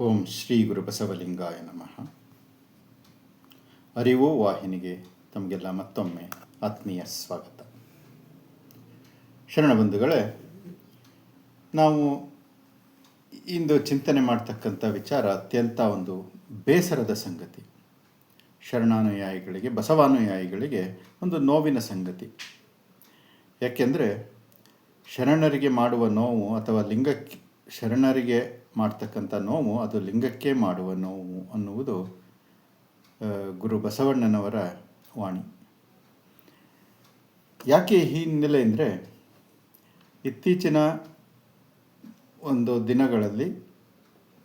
ಓಂ ಶ್ರೀ ಗುರು ಬಸವಲಿಂಗಾಯ ನಮಃ. ಅರಿವೋ ವಾಹಿನಿಗೆ ತಮಗೆಲ್ಲ ಮತ್ತೊಮ್ಮೆ ಆತ್ಮೀಯ ಸ್ವಾಗತ. ಶರಣಬಂಧುಗಳೇ ನಾವು ಇಂದು ಚಿಂತನೆ ಮಾಡ್ತಕ್ಕಂಥ ವಿಚಾರ ಅತ್ಯಂತ ಒಂದು ಬೇಸರದ ಸಂಗತಿ. ಶರಣಾನುಯಾಯಿಗಳಿಗೆ, ಬಸವಾನುಯಾಯಿಗಳಿಗೆ ಒಂದು ನೋವಿನ ಸಂಗತಿ. ಯಾಕೆಂದರೆ ಶರಣರಿಗೆ ಮಾಡುವ ನೋವು ಅಥವಾ ಲಿಂಗಕ್ಕೆ, ಶರಣರಿಗೆ ಮಾಡ್ತಕ್ಕಂಥ ನೋವು, ಅದು ಲಿಂಗಕ್ಕೆ ಮಾಡುವ ನೋವು ಅನ್ನುವುದು ಗುರು ಬಸವಣ್ಣನವರ ವಾಣಿ. ಯಾಕೆ ಈ ಹಿನ್ನೆಲೆ ಅಂದರೆ, ಇತ್ತೀಚಿನ ಒಂದು ದಿನಗಳಲ್ಲಿ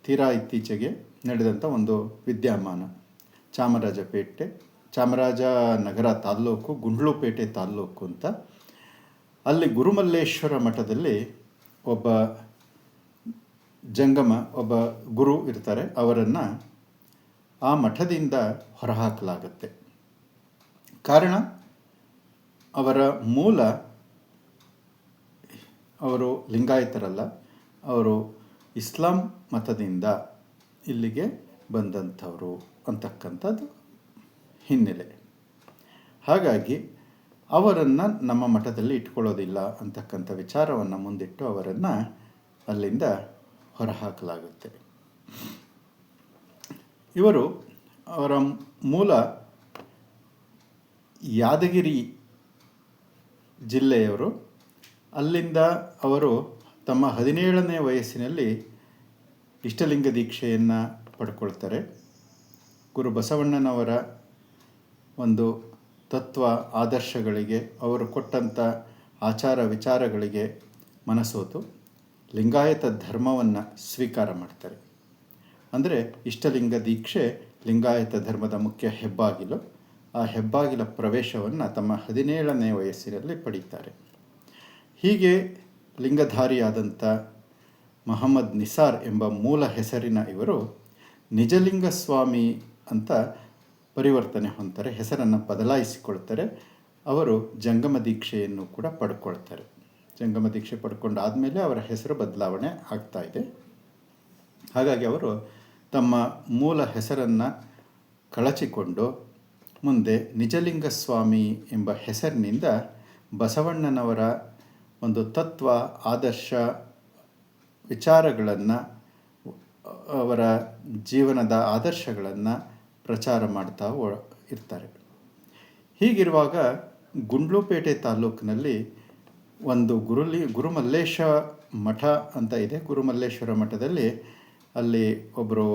ತೀರಾ ಇತ್ತೀಚೆಗೆ ನಡೆದಂಥ ಒಂದು ವಿದ್ಯಮಾನ. ಚಾಮರಾಜಪೇಟೆ ಚಾಮರಾಜನಗರ ತಾಲ್ಲೂಕು, ಗುಂಡ್ಲುಪೇಟೆ ತಾಲ್ಲೂಕು ಅಂತ. ಅಲ್ಲಿ ಗುರುಮಲ್ಲೇಶ್ವರ ಮಠದಲ್ಲಿ ಒಬ್ಬ ಜಂಗಮ ಒಬ್ಬ ಗುರು ಇರ್ತಾರೆ, ಅವರನ್ನು ಆ ಮಠದಿಂದ ಹೊರಹಾಕಲಾಗತ್ತೆ. ಕಾರಣ, ಅವರ ಮೂಲ ಅವರು ಲಿಂಗಾಯತರಲ್ಲ, ಅವರು ಇಸ್ಲಾಂ ಮತದಿಂದ ಇಲ್ಲಿಗೆ ಬಂದಂಥವರು ಅಂತಕ್ಕಂಥದ್ದು ಹಿನ್ನೆಲೆ. ಹಾಗಾಗಿ, ಅವರನ್ನು ನಮ್ಮ ಮಠದಲ್ಲಿ ಇಟ್ಕೊಳ್ಳೋದಿಲ್ಲ ಅಂತಕ್ಕಂಥ ವಿಚಾರವನ್ನು ಮುಂದಿಟ್ಟು ಅವರನ್ನು ಅಲ್ಲಿಂದ ಹೊರಹಾಕಲಾಗುತ್ತೆ. ಇವರು ಅವರ ಮೂಲ ಯಾದಗಿರಿ ಜಿಲ್ಲೆಯವರು. ಅಲ್ಲಿಂದ ಅವರು ತಮ್ಮ ಹದಿನೇಳನೇ ವಯಸ್ಸಿನಲ್ಲಿ ಇಷ್ಟಲಿಂಗ ದೀಕ್ಷೆಯನ್ನು ಪಡ್ಕೊಳ್ತಾರೆ. ಗುರು ಬಸವಣ್ಣನವರ ಒಂದು ತತ್ವ ಆದರ್ಶಗಳಿಗೆ, ಅವರು ಕೊಟ್ಟಂಥ ಆಚಾರ ವಿಚಾರಗಳಿಗೆ ಮನಸೋತು. ಲಿಂಗಾಯತ ಧರ್ಮವನ್ನು ಸ್ವೀಕಾರ ಮಾಡ್ತಾರೆ. ಅಂದರೆ ಇಷ್ಟಲಿಂಗ ದೀಕ್ಷೆ ಲಿಂಗಾಯತ ಧರ್ಮದ ಮುಖ್ಯ ಹೆಬ್ಬಾಗಿಲು. ಆ ಹೆಬ್ಬಾಗಿಲ ಪ್ರವೇಶವನ್ನು ತಮ್ಮ ಹದಿನೇಳನೇ ವಯಸ್ಸಿನಲ್ಲಿ ಪಡೀತಾರೆ. ಹೀಗೆ ಲಿಂಗಧಾರಿಯಾದಂಥ ಮಹಮ್ಮದ್ ನಿಸಾರ್ ಎಂಬ ಮೂಲ ಹೆಸರಿನ ಇವರು ನಿಜಲಿಂಗ ಸ್ವಾಮಿ ಅಂತ ಪರಿವರ್ತನೆ ಹೊಂದ್ತಾರೆ, ಹೆಸರನ್ನು ಬದಲಾಯಿಸಿಕೊಳ್ತಾರೆ, ಅವರು ಜಂಗಮ ದೀಕ್ಷೆಯನ್ನು ಕೂಡ ಪಡ್ಕೊಳ್ತಾರೆ. ಜಂಗಮ ದೀಕ್ಷೆ ಪಡ್ಕೊಂಡಾದಮೇಲೆ ಅವರ ಹೆಸರು ಬದಲಾವಣೆ ಆಗ್ತಾ ಇದೆ. ಹಾಗಾಗಿ ಅವರು ತಮ್ಮ ಮೂಲ ಹೆಸರನ್ನು ಕಳಚಿಕೊಂಡು ಮುಂದೆ ನಿಜಲಿಂಗ ಸ್ವಾಮಿ ಎಂಬ ಹೆಸರಿನಿಂದ ಬಸವಣ್ಣನವರ ಒಂದು ತತ್ವ, ಆದರ್ಶ, ವಿಚಾರಗಳನ್ನು, ಅವರ ಜೀವನದ ಆದರ್ಶಗಳನ್ನು ಪ್ರಚಾರ ಮಾಡ್ತಾ ಇರ್ತಾರೆ. ಹೀಗಿರುವಾಗ ಗುಂಡ್ಲುಪೇಟೆ ತಾಲ್ಲೂಕಿನಲ್ಲಿ ಒಂದು ಗುರುಲಿ ಗುರುಮಲ್ಲೇಶ ಮಠ ಅಂತ ಇದೆ. ಗುರುಮಲ್ಲೇಶ್ವರ ಮಠದಲ್ಲಿ ಅಲ್ಲಿ ಒಬ್ಬರು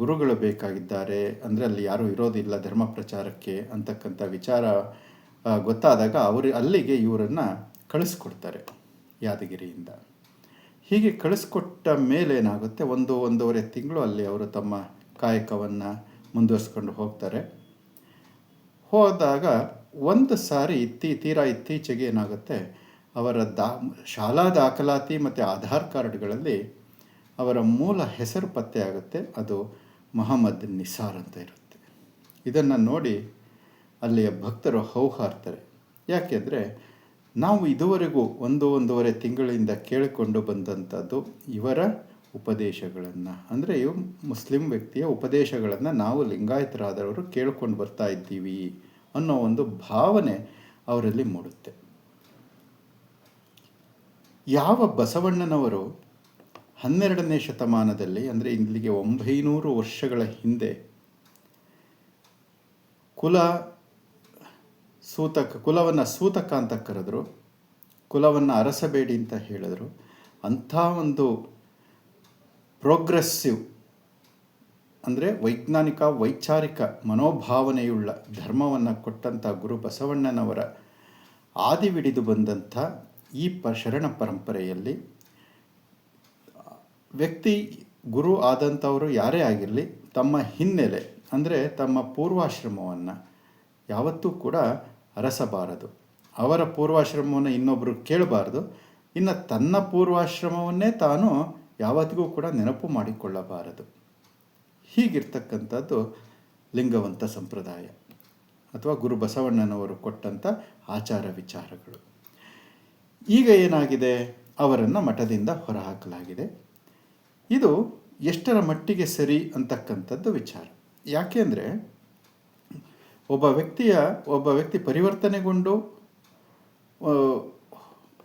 ಗುರುಗಳು ಬೇಕಾಗಿದ್ದಾರೆ. ಅಂದರೆ ಅಲ್ಲಿ ಯಾರೂ ಇರೋದಿಲ್ಲ ಧರ್ಮ ಪ್ರಚಾರಕ್ಕೆ ಅಂತಕ್ಕಂಥ ವಿಚಾರ ಗೊತ್ತಾದಾಗ ಅವರು ಅಲ್ಲಿಗೆ ಇವರನ್ನು ಕಳಿಸ್ಕೊಡ್ತಾರೆ ಯಾದಗಿರಿಯಿಂದ. ಹೀಗೆ ಕಳಿಸ್ಕೊಟ್ಟ ಮೇಲೆ ಏನಾಗುತ್ತೆ? ಒಂದು ಒಂದೂವರೆ ತಿಂಗಳು ಅಲ್ಲಿ ಅವರು ತಮ್ಮ ಕಾಯಕವನ್ನು ಮುಂದುವರಿಸ್ಕೊಂಡು ಹೋಗ್ತಾರೆ. ಹೋದಾಗ ಒಂದು ಸಾರಿ ಇತ್ತೀ ತೀರಾ ಇತ್ತೀಚೆಗೆ ಏನಾಗುತ್ತೆ? ಅವರ ದಾ, ಶಾಲಾ ದಾಖಲಾತಿ ಮತ್ತು ಆಧಾರ್ ಕಾರ್ಡ್ಗಳಲ್ಲಿ ಅವರ ಮೂಲ ಹೆಸರು ಪತ್ತೆ ಆಗುತ್ತೆ. ಅದು ಮೊಹಮ್ಮದ್ ನಿಸಾರ್ ಅಂತ ಇರುತ್ತೆ. ಇದನ್ನು ನೋಡಿ ಅಲ್ಲಿಯ ಭಕ್ತರು ಹೌಹಾರ್ತಾರೆ. ಯಾಕೆಂದರೆ ನಾವು ಇದುವರೆಗೂ ಒಂದು ಒಂದೂವರೆ ತಿಂಗಳಿಂದ ಕೇಳಿಕೊಂಡು ಬಂದಂಥದ್ದು ಇವರ ಉಪದೇಶಗಳನ್ನು. ಅಂದರೆ ಇವು ಮುಸ್ಲಿಂ ವ್ಯಕ್ತಿಯ ಉಪದೇಶಗಳನ್ನು ನಾವು ಲಿಂಗಾಯತರಾದವರು ಕೇಳ್ಕೊಂಡು ಬರ್ತಾ ಇದ್ದೀವಿ ಅನ್ನೋ ಒಂದು ಭಾವನೆ ಅವರಲ್ಲಿ ಮೂಡುತ್ತೆ. ಯಾವ ಬಸವಣ್ಣನವರು ಹನ್ನೆರಡನೇ ಶತಮಾನದಲ್ಲಿ, ಅಂದರೆ ಇಲ್ಲಿಗೆ ಒಂಬೈನೂರು ವರ್ಷಗಳ ಹಿಂದೆ, ಕುಲ ಸೂತಕ, ಕುಲವನ್ನು ಸೂತಕ ಅಂತ ಕರೆದ್ರು, ಕುಲವನ್ನು ಅರಸಬೇಡಿ ಅಂತ ಹೇಳಿದರು, ಅಂಥ ಒಂದು ಪ್ರೋಗ್ರೆಸ್ಸಿವ್, ಅಂದರೆ ವೈಜ್ಞಾನಿಕ, ವೈಚಾರಿಕ ಮನೋಭಾವನೆಯುಳ್ಳ ಧರ್ಮವನ್ನು ಕೊಟ್ಟಂಥ ಗುರು ಬಸವಣ್ಣನವರ ಆದಿವಿಡಿದು ಬಂದಂಥ ಈ ಪ ಶರಣ ಪರಂಪರೆಯಲ್ಲಿ ವ್ಯಕ್ತಿ ಗುರು ಆದಂಥವರು ಯಾರೇ ಆಗಿರಲಿ ತಮ್ಮ ಹಿನ್ನೆಲೆ, ಅಂದರೆ ತಮ್ಮ ಪೂರ್ವಾಶ್ರಮವನ್ನು ಯಾವತ್ತೂ ಕೂಡ ಅರಸಬಾರದು. ಅವರ ಪೂರ್ವಾಶ್ರಮವನ್ನು ಇನ್ನೊಬ್ಬರು ಕೇಳಬಾರ್ದು. ಇನ್ನು ತನ್ನ ಪೂರ್ವಾಶ್ರಮವನ್ನೇ ತಾನು ಯಾವತ್ತಿಗೂ ಕೂಡ ನೆನಪು ಮಾಡಿಕೊಳ್ಳಬಾರದು. ಹೀಗಿರ್ತಕ್ಕಂಥದ್ದು ಲಿಂಗವಂತ ಸಂಪ್ರದಾಯ, ಅಥವಾ ಗುರು ಬಸವಣ್ಣನವರು ಕೊಟ್ಟಂಥ ಆಚಾರ ವಿಚಾರಗಳು. ಈಗ ಏನಾಗಿದೆ? ಅವರನ್ನು ಮಠದಿಂದ ಹೊರಹಾಕಲಾಗಿದೆ. ಇದು ಎಷ್ಟರ ಮಟ್ಟಿಗೆ ಸರಿ ಅಂತಕ್ಕಂಥದ್ದು ವಿಚಾರ. ಯಾಕೆಂದರೆ ಒಬ್ಬ ವ್ಯಕ್ತಿಯ, ಒಬ್ಬ ವ್ಯಕ್ತಿ ಪರಿವರ್ತನೆಗೊಂಡು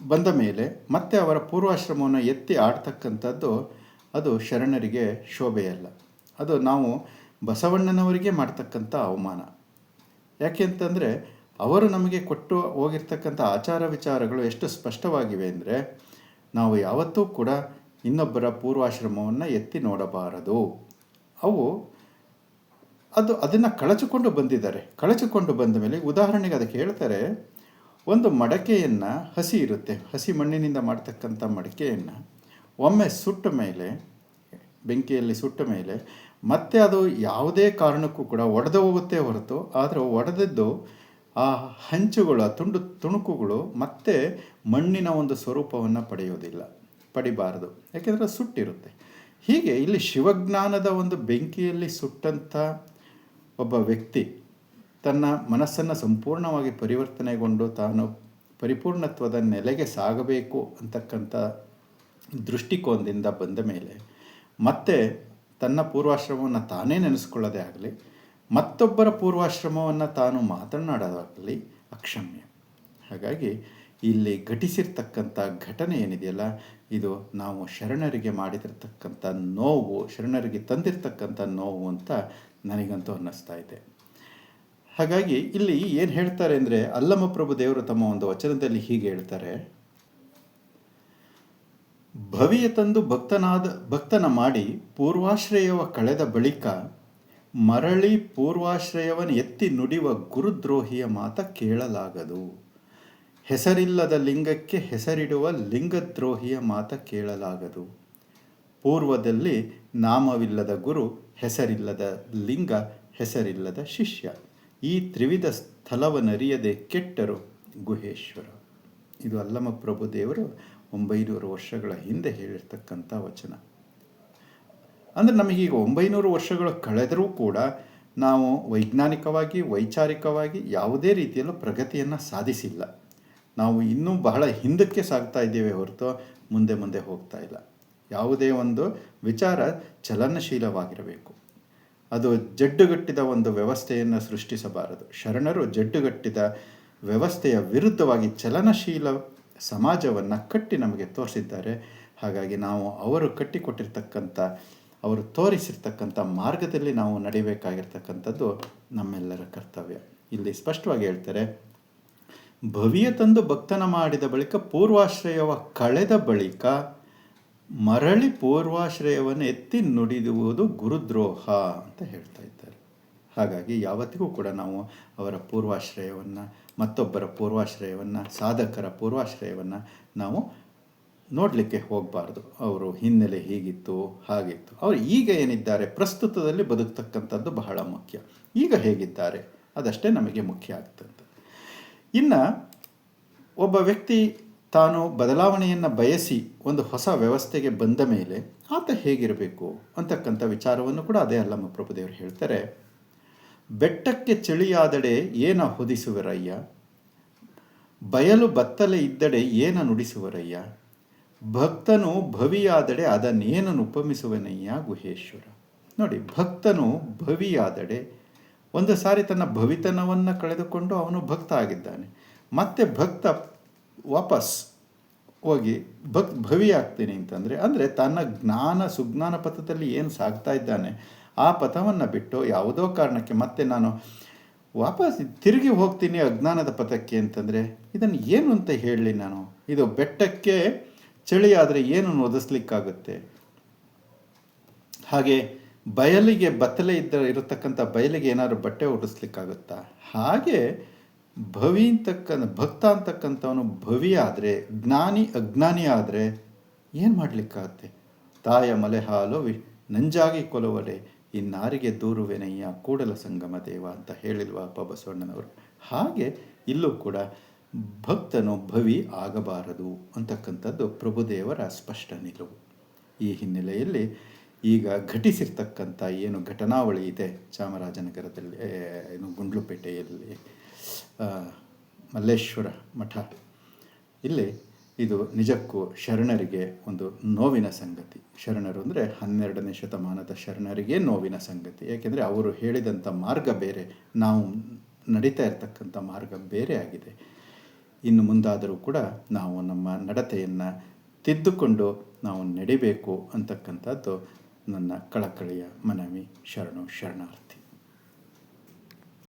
ಬಂದ ಮೇಲೆ ಮತ್ತೆ ಅವರ ಪೂರ್ವಾಶ್ರಮವನ್ನು ಎತ್ತಿ ಆಡ್ತಕ್ಕಂಥದ್ದು ಅದು ಶರಣರಿಗೆ ಶೋಭೆಯಲ್ಲ. ಅದು ನಾವು ಬಸವಣ್ಣನವರಿಗೆ ಮಾಡ್ತಕ್ಕಂಥ ಅವಮಾನ. ಯಾಕೆ ಅಂತಂದರೆ ಅವರು ನಮಗೆ ಕೊಟ್ಟು ಹೋಗಿರ್ತಕ್ಕಂಥ ಆಚಾರ ವಿಚಾರಗಳು ಎಷ್ಟು ಸ್ಪಷ್ಟವಾಗಿವೆ ಅಂದರೆ, ನಾವು ಯಾವತ್ತೂ ಕೂಡ ಇನ್ನೊಬ್ಬರ ಪೂರ್ವಾಶ್ರಮವನ್ನು ಎತ್ತಿ ನೋಡಬಾರದು. ಅವು ಅದು ಅದನ್ನು ಕಳಚಿಕೊಂಡು ಬಂದಿದ್ದಾರೆ. ಕಳಚಿಕೊಂಡು ಬಂದ ಮೇಲೆ ಉದಾಹರಣೆಗೆ ಅದಕ್ಕೆ ಹೇಳ್ತಾರೆ, ಒಂದು ಮಡಕೆಯನ್ನು ಹಸಿ ಇರುತ್ತೆ. ಹಸಿ ಮಣ್ಣಿನಿಂದ ಮಾಡ್ತಕ್ಕಂಥ ಮಡಕೆಯನ್ನು ಒಮ್ಮೆ ಸುಟ್ಟ ಮೇಲೆ, ಬೆಂಕಿಯಲ್ಲಿ ಸುಟ್ಟ ಮೇಲೆ, ಮತ್ತೆ ಅದು ಯಾವುದೇ ಕಾರಣಕ್ಕೂ ಕೂಡ ಒಡೆದು ಹೋಗುತ್ತೆ ಹೊರತು, ಆದರೆ ಒಡೆದದ್ದು ಆ ಹಂಚುಗಳು, ಆ ತುಂಡು, ತುಣುಕುಗಳು ಮತ್ತೆ ಮಣ್ಣಿನ ಒಂದು ಸ್ವರೂಪವನ್ನು ಪಡೆಯೋದಿಲ್ಲ, ಪಡಿಬಾರದು. ಯಾಕೆಂದರೆ ಸುಟ್ಟಿರುತ್ತೆ. ಹೀಗೆ ಇಲ್ಲಿ ಶಿವಜ್ಞಾನದ ಒಂದು ಬೆಂಕಿಯಲ್ಲಿ ಸುಟ್ಟಂಥ ಒಬ್ಬ ವ್ಯಕ್ತಿ ತನ್ನ ಮನಸ್ಸನ್ನು ಸಂಪೂರ್ಣವಾಗಿ ಪರಿವರ್ತನೆಗೊಂಡು ತಾನು ಪರಿಪೂರ್ಣತ್ವದ ನೆಲೆಗೆ ಸಾಗಬೇಕು ಅಂತಕ್ಕಂಥ ದೃಷ್ಟಿಕೋನದಿಂದ ಬಂದ ಮೇಲೆ ಮತ್ತೆ ತನ್ನ ಪೂರ್ವಾಶ್ರಮವನ್ನು ತಾನೇ ನೆನೆಸ್ಕೊಳ್ಳೋದೇ ಆಗಲಿ ಮತ್ತೊಬ್ಬರ ಪೂರ್ವಾಶ್ರಮವನ್ನು ತಾನು ಮಾತನಾಡೋದಾಗಲಿ ಅಕ್ಷಮ್ಯ. ಹಾಗಾಗಿ ಇಲ್ಲಿ ಘಟಿಸಿರ್ತಕ್ಕಂಥ ಘಟನೆ ಏನಿದೆಯಲ್ಲ, ಇದು ನಾವು ಶರಣರಿಗೆ ಮಾಡಿದಿರ್ತಕ್ಕಂಥ ನೋವು, ಶರಣರಿಗೆ ತಂದಿರತಕ್ಕಂಥ ನೋವು ಅಂತ ನನಗಂತೂ ಅನ್ನಿಸ್ತಾ ಇದೆ. ಹಾಗಾಗಿ ಇಲ್ಲಿ ಏನು ಹೇಳ್ತಾರೆ ಅಂದರೆ ಅಲ್ಲಮ ಪ್ರಭು ದೇವರು ತಮ್ಮ ಒಂದು ವಚನದಲ್ಲಿ ಹೀಗೆ ಹೇಳ್ತಾರೆ ಭವಿಯ ತಂದು ಭಕ್ತನಾದ ಭಕ್ತನ ಮಾಡಿ ಪೂರ್ವಾಶ್ರಯವ ಕಳೆದ ಬಳಿಕ ಮರಳಿ ಪೂರ್ವಾಶ್ರಯವನ್ನು ಎತ್ತಿ ನುಡಿವ ಗುರುದ್ರೋಹಿಯ ಮಾತ ಕೇಳಲಾಗದು. ಹೆಸರಿಲ್ಲದ ಲಿಂಗಕ್ಕೆ ಹೆಸರಿಡುವ ಲಿಂಗದ್ರೋಹಿಯ ಮಾತ ಕೇಳಲಾಗದು. ಪೂರ್ವದಲ್ಲಿ ನಾಮವಿಲ್ಲದ ಗುರು, ಹೆಸರಿಲ್ಲದ ಲಿಂಗ, ಹೆಸರಿಲ್ಲದ ಶಿಷ್ಯ. ಈ ತ್ರಿವಿಧ ಸ್ಥಳವನ್ನರಿಯದೆ ಕೆಟ್ಟರು ಗುಹೇಶ್ವರ. ಇದು ಅಲ್ಲಮ ಪ್ರಭು ದೇವರು ಒಂಬೈನೂರು ವರ್ಷಗಳ ಹಿಂದೆ ಹೇಳಿರ್ತಕ್ಕಂಥ ವಚನ. ಅಂದರೆ ನಮಗೀಗ ಒಂಬೈನೂರು ವರ್ಷಗಳು ಕಳೆದರೂ ಕೂಡ ನಾವು ವೈಜ್ಞಾನಿಕವಾಗಿ, ವೈಚಾರಿಕವಾಗಿ ಯಾವುದೇ ರೀತಿಯಲ್ಲೂ ಪ್ರಗತಿಯನ್ನು ಸಾಧಿಸಿಲ್ಲ. ನಾವು ಇನ್ನೂ ಬಹಳ ಹಿಂದಕ್ಕೆ ಸಾಗ್ತಾ ಇದ್ದೇವೆ ಹೊರತು ಮುಂದೆ ಮುಂದೆ ಹೋಗ್ತಾ ಇಲ್ಲ. ಯಾವುದೇ ಒಂದು ವಿಚಾರ ಚಲನಶೀಲವಾಗಿರಬೇಕು. ಅದು ಜಡ್ಡುಗಟ್ಟಿದ ಒಂದು ವ್ಯವಸ್ಥೆಯನ್ನು ಸೃಷ್ಟಿಸಬಾರದು. ಶರಣರು ಜಡ್ಡುಗಟ್ಟಿದ ವ್ಯವಸ್ಥೆಯ ವಿರುದ್ಧವಾಗಿ ಚಲನಶೀಲ ಸಮಾಜವನ್ನು ಕಟ್ಟಿ ನಮಗೆ ತೋರಿಸಿದ್ದಾರೆ. ಹಾಗಾಗಿ ನಾವು ಅವರು ಕಟ್ಟಿಕೊಟ್ಟಿರ್ತಕ್ಕಂಥ ಅವರು ತೋರಿಸಿರ್ತಕ್ಕಂಥ ಮಾರ್ಗದಲ್ಲಿ ನಾವು ನಡಿಬೇಕಾಗಿರ್ತಕ್ಕಂಥದ್ದು ನಮ್ಮೆಲ್ಲರ ಕರ್ತವ್ಯ. ಇಲ್ಲಿ ಸ್ಪಷ್ಟವಾಗಿ ಹೇಳ್ತಾರೆ ಭವಿಯ ತಂದು ಭಕ್ತನ ಮಾಡಿದ ಬಳಿಕ ಪೂರ್ವಾಶ್ರಯವ ಕಳೆದ ಬಳಿಕ ಮರಳಿ ಪೂರ್ವಾಶ್ರಯವನ್ನು ಎತ್ತಿ ನುಡಿದುವುದು ಗುರುದ್ರೋಹ ಅಂತ ಹೇಳ್ತಾ ಇದ್ದಾರೆ. ಹಾಗಾಗಿ ಯಾವತ್ತಿಗೂ ಕೂಡ ನಾವು ಅವರ ಪೂರ್ವಾಶ್ರಯವನ್ನು, ಮತ್ತೊಬ್ಬರ ಪೂರ್ವಾಶ್ರಯವನ್ನು, ಸಾಧಕರ ಪೂರ್ವಾಶ್ರಯವನ್ನು ನಾವು ನೋಡಲಿಕ್ಕೆ ಹೋಗಬಾರ್ದು. ಅವರು ಹಿನ್ನೆಲೆ ಹೀಗಿತ್ತು, ಹಾಗಿತ್ತು. ಅವರು ಈಗ ಏನಿದ್ದಾರೆ, ಪ್ರಸ್ತುತದಲ್ಲಿ ಬದುಕ್ತಕ್ಕಂಥದ್ದು ಬಹಳ ಮುಖ್ಯ. ಈಗ ಹೇಗಿದ್ದಾರೆ, ಅದಷ್ಟೇ ನಮಗೆ ಮುಖ್ಯ ಆಗ್ತದೆ. ಇನ್ನು ಒಬ್ಬ ವ್ಯಕ್ತಿ ತಾನು ಬದಲಾವಣೆಯನ್ನು ಬಯಸಿ ಒಂದು ಹೊಸ ವ್ಯವಸ್ಥೆಗೆ ಬಂದ ಮೇಲೆ ಆತ ಹೇಗಿರಬೇಕು ಅಂತಕ್ಕಂಥ ವಿಚಾರವನ್ನು ಕೂಡ ಅದೇ ಅಲ್ಲಮ್ಮ ಪ್ರಭುದೇವರು ಹೇಳ್ತಾರೆ. ಬೆಟ್ಟಕ್ಕೆ ಚಳಿಯಾದಡೆ ಏನ ಹೊದಿಸುವರಯ್ಯ? ಬಯಲು ಬತ್ತಲೆ ಇದ್ದಡೆ ಏನ ನುಡಿಸುವರಯ್ಯ? ಭಕ್ತನು ಭವಿಯಾದಡೆ ಅದನ್ನೇನನ್ನು ಉಪಮಿಸುವನಯ್ಯ ಗುಹೇಶ್ವರ? ನೋಡಿ, ಭಕ್ತನು ಭವಿಯಾದಡೆ, ಒಂದು ಸಾರಿ ತನ್ನ ಭವಿತನವನ್ನು ಕಳೆದುಕೊಂಡು ಅವನು ಭಕ್ತ ಆಗಿದ್ದಾನೆ. ಮತ್ತೆ ಭಕ್ತ ವಾಪಸ್ ಹೋಗಿ ಭಕ್ ಭವಿ ಆಗ್ತೀನಿ ಅಂತಂದರೆ, ಅಂದರೆ ತನ್ನ ಜ್ಞಾನ ಸುಜ್ಞಾನ ಪಥದಲ್ಲಿ ಏನು ಸಾಗ್ತಾ ಇದ್ದಾನೆ, ಆ ಪಥವನ್ನು ಬಿಟ್ಟು ಯಾವುದೋ ಕಾರಣಕ್ಕೆ ಮತ್ತೆ ನಾನು ವಾಪಸ್ ತಿರುಗಿ ಹೋಗ್ತೀನಿ ಅಜ್ಞಾನದ ಪಥಕ್ಕೆ ಅಂತಂದರೆ, ಇದನ್ನು ಏನು ಅಂತ ಹೇಳಲಿ ನಾನು? ಇದು ಬೆಟ್ಟಕ್ಕೆ ಚಳಿ ಆದರೆ ಏನು ಒದಿಸ್ಲಿಕ್ಕಾಗುತ್ತೆ ಹಾಗೆ ಬಯಲಿಗೆ ಬತ್ತಲೆ ಇದ್ದ, ಇರತಕ್ಕಂಥ ಬಯಲಿಗೆ ಏನಾದ್ರು ಬಟ್ಟೆ ಒಡಿಸ್ಲಿಕ್ಕಾಗುತ್ತಾ ಹಾಗೆ ಭವಿ ಅಂತಕ್ಕಂಥ, ಭಕ್ತ ಅಂತಕ್ಕಂಥವನು ಭವಿ ಆದರೆ ಜ್ಞಾನಿ ಅಜ್ಞಾನಿ ಆದರೆ ಏನು ಮಾಡಲಿಕ್ಕಾಗತ್ತೆ? ತಾಯ ಮಲೆ ಹಾಲು ವಿ ನಂಜಾಗಿ ಕೊಲುವಲೆ ಇನ್ನಾರಿಗೆ ದೂರುವೆನಯ್ಯ, ಕೂಡಲ ಸಂಗಮ ದೇವ ಅಂತ ಹೇಳಿಲ್ವಾ ಅಪ್ಪ ಬಸವಣ್ಣನವರು? ಹಾಗೆ ಇಲ್ಲೂ ಕೂಡ ಭಕ್ತನು ಭವಿ ಆಗಬಾರದು ಅಂತಕ್ಕಂಥದ್ದು ಪ್ರಭುದೇವರ ಸ್ಪಷ್ಟ ನಿಲುವು ಈ ಹಿನ್ನೆಲೆಯಲ್ಲಿ ಈಗ ಘಟಿಸಿರ್ತಕ್ಕಂಥ ಏನು ಘಟನಾವಳಿ ಇದೆ ಚಾಮರಾಜನಗರದಲ್ಲಿ ಏನು ಗುಂಡ್ಲುಪೇಟೆಯಲ್ಲಿ ಮಲ್ಲೇಶ್ವರ ಮಠ. ಇಲ್ಲಿ ಇದು ನಿಜಕ್ಕೂ ಶರಣರಿಗೆ ಒಂದು ನೋವಿನ ಸಂಗತಿ. ಶರಣರು ಅಂದರೆ ಹನ್ನೆರಡನೇ ಶತಮಾನದ ಶರಣರಿಗೆ ನೋವಿನ ಸಂಗತಿ. ಏಕೆಂದರೆ ಅವರು ಹೇಳಿದಂಥ ಮಾರ್ಗ ಬೇರೆ, ನಾವು ನಡೀತಾ ಇರ್ತಕ್ಕಂಥ ಮಾರ್ಗ ಬೇರೆ ಆಗಿದೆ. ಇನ್ನು ಮುಂದಾದರೂ ಕೂಡ ನಾವು ನಮ್ಮ ನಡತೆಯನ್ನು ತಿದ್ದುಕೊಂಡು ನಾವು ನಡಿಬೇಕು ಅಂತಕ್ಕಂಥದ್ದು ನನ್ನ ಕಳಕಳಿಯ ಮನವಿ. ಶರಣು ಶರಣಾರ್ಥಿ.